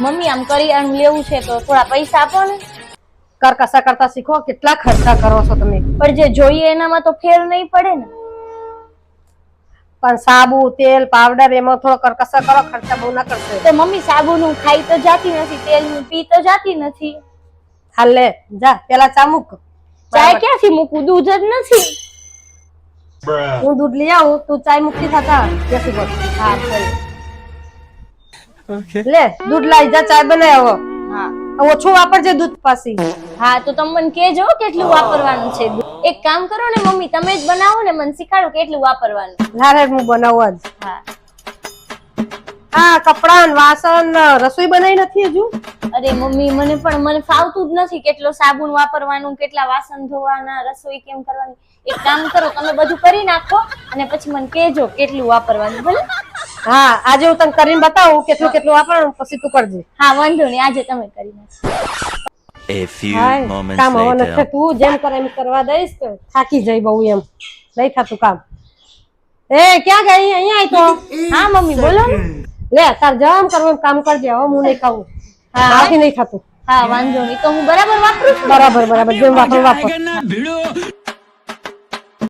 Mummy આમ કરિયાણું લેવું છે તો થોડા પૈસા આપો ને. કરકસા કરતા શીખો કેટલા ખર્ચા કરો છો તમે? પણ જે જોઈએ એનામાં તો ફેર નહીં પડે ને. પણ સાબુ તેલ પાવડર એમાં થોડો કરકસા કરો ખર્ચા બહુ ના કરશો. તો મમ્મી સાબુનું ખાઈ તો જાતી નથી તેલનું પી તો જાતી નથી. હાલ લે જા પેલા ચા મૂક. ચાય ક્યાંથી મૂકું? દૂધ જ નથી. હું દૂધ લઈ આવું તું ચાય મૂકતી થતા બેસી બોલ હા લે દૂધ લાવી જા ચા બનાવો હા. ઓછું વાપરજે દૂધ પાસી. હા તો તમે મને કેજો કેટલું વાપરવાનું છે એક કામ કરો ને મમ્મી તમે જ બનાવો ને મને શીખાડો કેટલું વાપરવાનું. લારે હું બનાવું જ હા. હા કપડા વાસણ રસોઈ બનાવી નથી હજુ? અરે મમ્મી મને પણ મને ફાવતું જ નથી કેટલો સાબુન વાપરવાનું કેટલા વાસણ ધોવાના રસોઈ કેમ કરવાની. એક કામ કરો તમે બધું કરી નાખો અને પછી મને કહેજો કેટલું વાપરવાનું ભલે? હા આજે હું તને કરીને બતાવું કેટલું કેટલું વાપરવાનું પછી તું કરજે. હા વાંધો નહીં આજે તમે કરી A few moments કામ હવે નથી તું જેમ કરે એમ કરવા દઈશ તો થાકી જઈ બહુ એમ. નહીં થતું કામ. એ ક્યાં ગઈ? અહીંયા આવી તો. હા મમ્મી બોલો. લે તાર જવામ કરવું કામ કરજે હવે હું નહીં ખાવું. હા. નહીં થતું. હા વાંધો નહીં. તો હું બરાબર વાપરું બરાબર બરાબર જેમ વાપરું વાપરું.